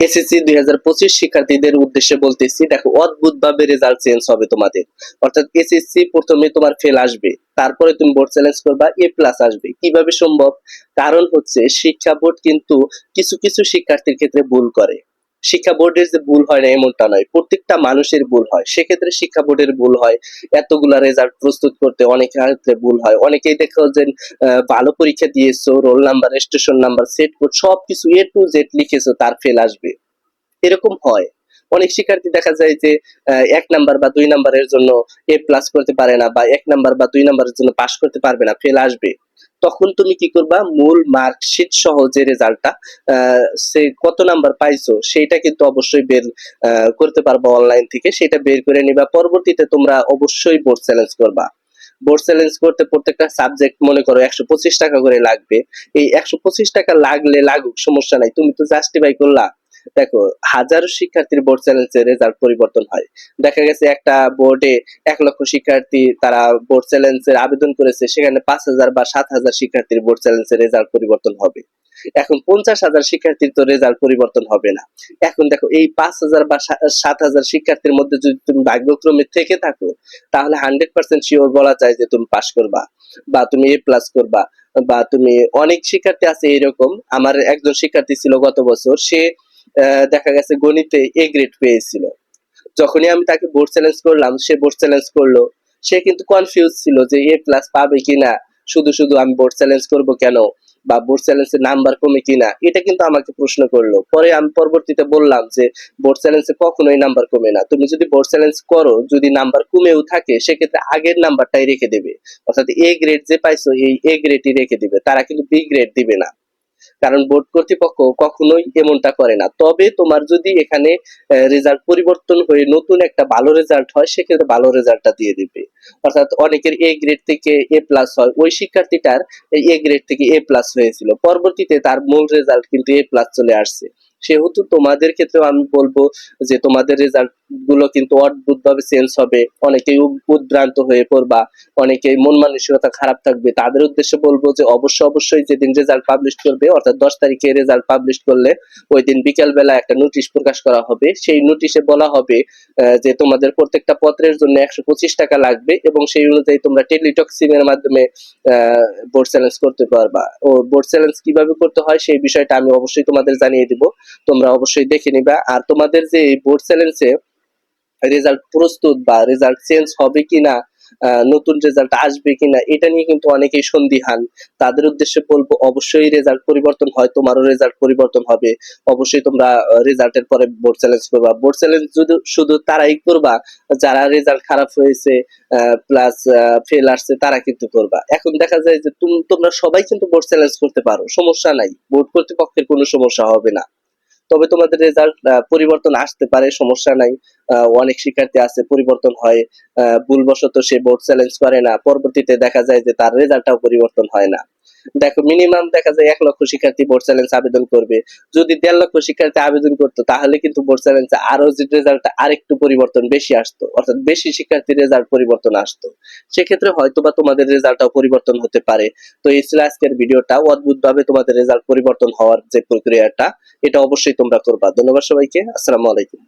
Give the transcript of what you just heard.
SSC দুই হাজার পঁচিশ শিক্ষার্থীদের উদ্দেশ্যে বলতেছি, দেখো অদ্ভুত ভাবে রেজাল্ট চেঞ্জ হবে তোমাদের। অর্থাৎ এসএসসি প্রথমে তোমার ফেল আসবে, তারপরে তুমি বোর্ড চ্যালেঞ্জ করবা এ প্লাস আসবে। কীভাবে সম্ভব? কারণ হচ্ছে শিক্ষা বোর্ড কিন্তু কিছু কিছু শিক্ষার্থীর ক্ষেত্রে ভুল করে। শিক্ষা বোর্ডের যে ভুল হয় না, এমনটা নয়। প্রত্যেকটা মানুষের ভুল হয়। সেক্ষেত্রে শিক্ষা বোর্ডের ভুল হয়। এতগুলা রেজাল্ট প্রস্তুত করতে অনেক ক্ষেত্রে ভুল হয়। অনেকেই দেখো যে ভালো পরীক্ষা দিয়েছ roll number station number set code সবকিছু এ টু জেড লিখেছো, তার ফেল আসবে। এরকম হয়। অনেক শিক্ষার্থী দেখা যায় যে এক নাম্বার বা দুই নাম্বারের জন্য এ প্লাস করতে পারে না বা এক নাম্বার বা দুই নাম্বারের জন্য পাশ করতে পারবে না ফেল আসবে। তখন তুমি কি করবা? মূল মার্কশিট সহ যে রেজাল্টটা সে কত নাম্বার পাইছো সেটা কিন্তু অবশ্যই বের করতে পারবা অনলাইন থেকে। সেটা বের করে নিবা। পরবর্তীতে তোমরা অবশ্যই বোর্ড চ্যালেঞ্জ করবা। বোর্ড চ্যালেঞ্জ করতে, প্রত্যেকটা সাবজেক্ট মনে করো একশো পঁচিশ টাকা করে লাগবে। এই একশো পঁচিশ টাকা লাগলে লাগুক, সমস্যা নাই। তুমি তো জাস্টিফাই করলা। দেখো, হাজারো শিক্ষার্থীর বোর্ড চ্যালেঞ্জের রেজাল্ট পরিবর্তন হয়। দেখা গেছে একটা বোর্ডে এক লক্ষ শিক্ষার্থী তারা বোর্ড চ্যালেঞ্জের আবেদন করেছে, সেখানে পাঁচ হাজার বা সাত হাজার শিক্ষার্থীর বোর্ড চ্যালেঞ্জের রেজাল্ট পরিবর্তন হবে। এখন পঞ্চাশ হাজার শিক্ষার্থীর তো রেজাল্ট পরিবর্তন হবে না। এখন দেখো, এই পাঁচ হাজার বা সাত হাজার শিক্ষার্থীর মধ্যে যদি তুমি ভাগ্যক্রমে থেকে থাকো, তাহলে হান্ড্রেড পার্সেন্ট শিওর বলা যায় যে তুমি পাশ করবা বা তুমি এ প্লাস করবা বা তুমি, অনেক শিক্ষার্থী আছে এরকম। আমার একজন শিক্ষার্থী ছিল গত বছর, সে দেখা গেছে গণিতে এ গ্রেড পেয়েছিল। যখনই আমি তাকে বোর্ড চ্যালেঞ্জ করলাম, সে বোর্ড চ্যালেঞ্জ করল। সে কিন্তু কনফিউজ ছিল যে এ প্লাস পাবে কিনা। শুধু শুধু আমি বোর্ড চ্যালেঞ্জ করব কেন? বা বোর্ড চ্যালেঞ্জের নাম্বার কমে কিনা? এটা কিন্তু আমাকে প্রশ্ন করল। পরে আমি পরবর্তীতে বললাম যে বোর্ড চ্যালেঞ্জে কখনোই নাম্বার কমে না। তুমি যদি বোর্ড চ্যালেঞ্জ করো, যদি নাম্বার কমেও থাকে, সেক্ষেত্রে আগের নাম্বারটাই রেখে দেবে। অর্থাৎ এ গ্রেড যে পাইছো, এই এ গ্রেডই রেখে দিবে। তারা কিন্তু বি গ্রেড দিবে না। কারণ বোর্ড কর্তৃপক্ষ কখনোই এমনটা করে না। তবে তোমার যদি এখানে রেজাল্ট পরিবর্তন হয়ে নতুন একটা ভালো রেজাল্ট হয়, সেক্ষেত্রে ভালো রেজাল্টটা দিয়ে দিবে। অর্থাৎ অনেকের এ গ্রেড থেকে এ প্লাস হয়। ওই শিক্ষার্থীটার এ গ্রেড থেকে এ প্লাস হয়েছিল। পরবর্তীতে তার মূল রেজাল্ট কিন্তু এ প্লাস চলে আসছে। সেহেতু তোমাদের ক্ষেত্রেও আমি বলব যে তোমাদের রেজাল্ট গুলো কিন্তু অদ্ভুত ভাবে চেঞ্জ হবে। অনেকেই উদ্ভ্রান্ত হয়ে পড়বা, অনেকেই মন মানসিকতা খারাপ থাকবে। তাদের উদ্দেশ্যে বলব যে অবশ্যই অবশ্যই যেদিন রেজাল্ট পাবলিশ করবে, অর্থাৎ দশ তারিখে রেজাল্ট পাবলিশ করলে ওই দিন বিকেল বেলা একটা নোটিশ প্রকাশ করা হবে। সেই নোটিশে বলা হবে যে তোমাদের প্রত্যেকটা পত্রের জন্য একশো পঁচিশ টাকা লাগবে এবং সেই অনুযায়ী তোমরা টেলিটক্সিং এর মাধ্যমে, আহ বোর্ড চ্যালেঞ্জ করতে পারবা। ও বোর্ড চ্যালেঞ্জ কীভাবে করতে হয় সেই বিষয়টা আমি অবশ্যই তোমাদের জানিয়ে দিব। তোমরা অবশ্যই দেখে নিবা। আর তোমাদের যে বোর্ড চ্যালেঞ্জে রেজাল্ট প্রস্তুত বা রেজাল্ট চেঞ্জ হবে কিনা নতুন রেজাল্ট আসবে কিনা, এটা নিয়ে কিন্তু অনেকেই সন্দিহান। তাদের উদ্দেশ্যে বলব, অবশ্যই রেজাল্ট পরিবর্তন হয়, তোমারও রেজাল্ট পরিবর্তন হবে। অবশ্যই তোমরা রেজাল্টের পরে বোর্ড চ্যালেঞ্জ করবা। বোর্ড চ্যালেঞ্জ শুধু শুধু তারাই করবা, যারা রেজাল্ট খারাপ হয়েছে প্লাস ফেল আসছে, তারা কিন্তু করবা। এখন দেখা যায় যে তুম- তোমরা সবাই কিন্তু বোর্ড চ্যালেঞ্জ করতে পারো, সমস্যা নাই। বোর্ড কর্তৃপক্ষের কোনো সমস্যা হবে না। তবে তোমাদের রেজাল্ট পরিবর্তন আসতে পারে, সমস্যা নাই। অনেক শিক্ষার্থী আছে, পরিবর্তন হয় ভুলবশত সে বোর্ড চ্যালেঞ্জ করে না, পরবর্তীতে দেখা যায় যে তার রেজাল্টটাও পরিবর্তন হয় না। দেখো মিনিমাম দেখা যায় এক লক্ষ শিক্ষার্থী বোর্ড চ্যালেঞ্জ আবেদন করবে। যদি দেড় লক্ষ শিক্ষার্থী আবেদন করতো, তাহলে কিন্তু বোর্ড চ্যালেঞ্জে আরও যে রেজাল্ট আরেকটু পরিবর্তন বেশি আসতো, অর্থাৎ বেশি শিক্ষার্থী রেজাল্ট পরিবর্তন আসতো। সেক্ষেত্রে হয়তোবা তোমাদের রেজাল্টটাও পরিবর্তন হতে পারে। তো এই ছিল আজকের ভিডিওটা। অদ্ভুত ভাবে তোমাদের রেজাল্ট পরিবর্তন হওয়ার যে প্রক্রিয়াটা, এটা অবশ্যই তোমরা করবা। ধন্যবাদ সবাইকে। আসসালামু আলাইকুম।